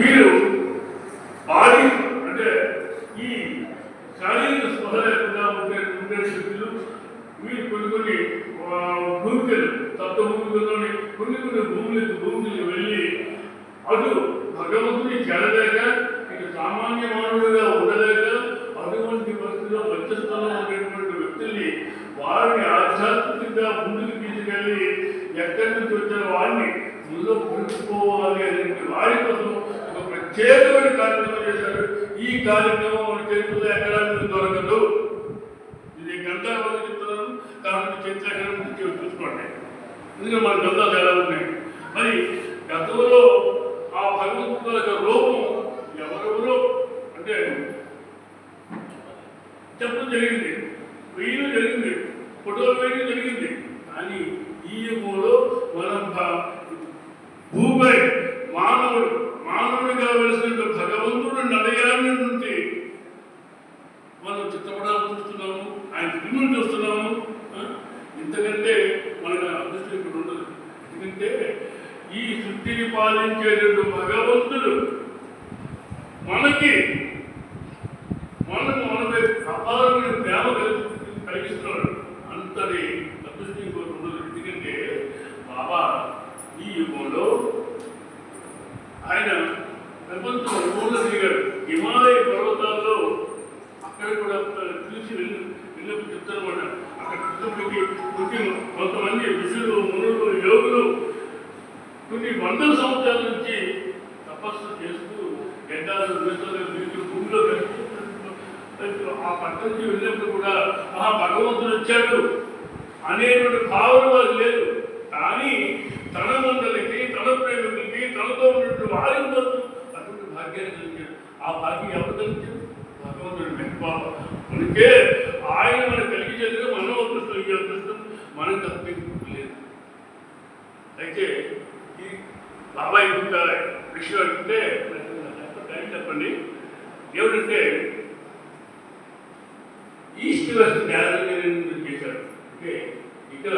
వీరు బాడీ అంటే ఈ శారీరక స్పృహ లేకుండా ఉండే ఉండే వ్యక్తులు వీరు కొన్ని కొన్ని భూమికలు తత్వ భూమికలోని కొన్ని కొన్ని భూములకు భూములకు వెళ్ళి అటు భగవంతుని చేరలేక ఇక సామాన్య మానవుడిగా ఉండలేక అటువంటి వ్యక్తిలో మధ్యస్థంలో ఉండేటువంటి వ్యక్తుల్ని వారిని ఆధ్యాత్మికంగా ముందుకు తీసుకెళ్ళి ఎక్కడి నుంచి వచ్చిన వారిని ముందు పురుచుకోవాలి అని ఒక కార్యక్రమం చేశారు. ఈ కార్యక్రమం మన చేతుల్లో ఎక్కడా దొరకదు. ఇది గంటల వరకు చెప్తున్నాను. కాబట్టి చేతులు ఎక్కడ నుంచి చూసుకోండి. ఎందుకంటే మన గంధాలు ఎలా ఉన్నాయి. మరి గతంలో ఆ భగవంతుల యొక్క రూపం ఎవరెవరో అంటే చెప్పడం జరిగింది. వేయడం జరిగింది. ఫోటోలు వేయడం జరిగింది. కానీ ఈ యుగంలో మనం భ- భూపై మానవుడు మానవుడిగా వెలిసిన భగవంతుడు నడయాన్ని నుండి మనం చిత్తపడాలు చూస్తున్నాము ఆయన ఫిల్ములు చూస్తున్నాము ఆ? ఇంతకంటే మనకు అదృష్టం ఇక్కడ ఉండదు ఎందుకంటే ఇంటిని సృష్టిని పాలించేటువంటి భగవంతుడు మనకి మనకు మనపై అపారమైన ప్రేమ కలిగిస్తున్నాడు. అంతటి అదృష్టం కోరుకుంటుంది ఎందుకంటే బాబా ఈ యుగంలో ఆయన ప్రపంచం ఊళ్ళో దిగాడు హిమాలయ పర్వతాల్లో అక్కడ కూడా చూసి వెళ్ళి వెళ్ళినప్పుడు చెప్తారన్నమాట అక్కడ కొంతమంది ఋషులు మునులు యోగులు కొన్ని వందల సంవత్సరాల నుంచి తపస్సు చేస్తూ గడ్డాలు వేసలు నీళ్ళు భూమిలో ఆ పట్ల నుంచి వెళ్ళినప్పుడు కూడా ఆ భగవంతుడు వచ్చాడు అనేటువంటి భావన వారు లేదు. కానీ తన మందలకి తన ప్రేమికులకి తనతో ఉన్నటువంటి వారి అటువంటి భాగ్యాన్ని కలిగాడు ఆ భాగ్యం ఎవరు కలిగారు భగవంతుడు మెహబాబ అందుకే ఆయన మనకు చేసిన మనం అదృష్టం ఈ అదృష్టం మనకు తప్పింపు లేదు. అయితే బాబాయ్ ఇంత విషయం అంటే టైం చెప్పండి. ఏమిటంటే ఈస్ట్ వెస్ట్ గ్యాదరింగ్ చేశారు అంటే ఇక్కడ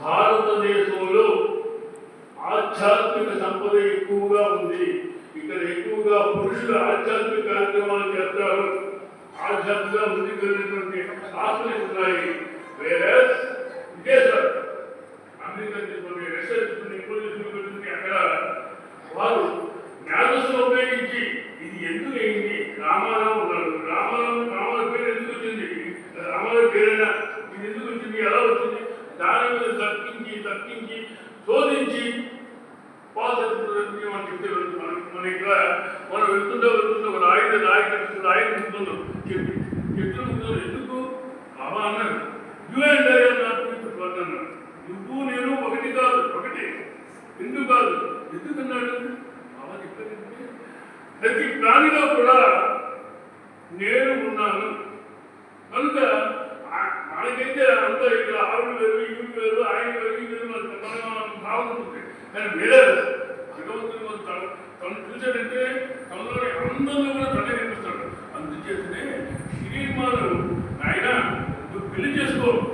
భారతదేశంలో ఆధ్యాత్మిక సంపద ఎక్కువగా ఉంది. ఇక్కడ ఎక్కువగా పురుషులు ఆధ్యాత్మిక కార్యక్రమాలు చేస్తారు. ఆధ్యాత్మిక ముందుకెళ్ళినటువంటి ఆస్తులు ఉన్నాయి వేరే విదేశాలు అమెరికా తీసుకుని రష్యా తీసుకుని ఇంకో తీసుకుని అక్కడ వారు జ్ఞానస్సును ఉపయోగించి. ఇది ఎందుకు అయింది? రామారావు ఉన్నాడు. రామారావు రామాల పేరు ఎందుకు వచ్చింది? రామాల పేరైనా ఇది ఎందుకు వచ్చింది? ఎలా వచ్చింది? దాని మీద తప్పించి తప్పించి శోధించి పాస్ మనం చెప్తే మన ఇక్కడ మనం వెళ్తుంటే వెళ్తుంటే ఒక రాయుడు రాయి కనిపిస్తుంది రాయి చెప్పి చెట్లు చెప్తున్నాం ఎందుకు? బాబా అన్నాడు. అండ్ ఐ నాట్ అన్నాడు. నువ్వు నేను ఒకటి కాదు ఒకటి. ఎందుకు కాదు. ఎందుకు అన్నాడు? ప్రతి ప్రాణిలో కూడా నేను ఉన్నాను. కనుక మనకైతే అంత ఇక్కడ ఆవిడ వేరు ఈవిడ వేరు ఆయన వేరు ఈ వేరు మన మన భావన ఉంటుంది. కానీ వేరే భగవంతుడు మన తన తను చూసాడంటే తనలోని అందరిలో కూడా తనే కనిపిస్తాడు అందుచేతనే శ్రీమాను ఆయన నువ్వు పెళ్ళి చేసుకో పెళ్ళి చేసుకో.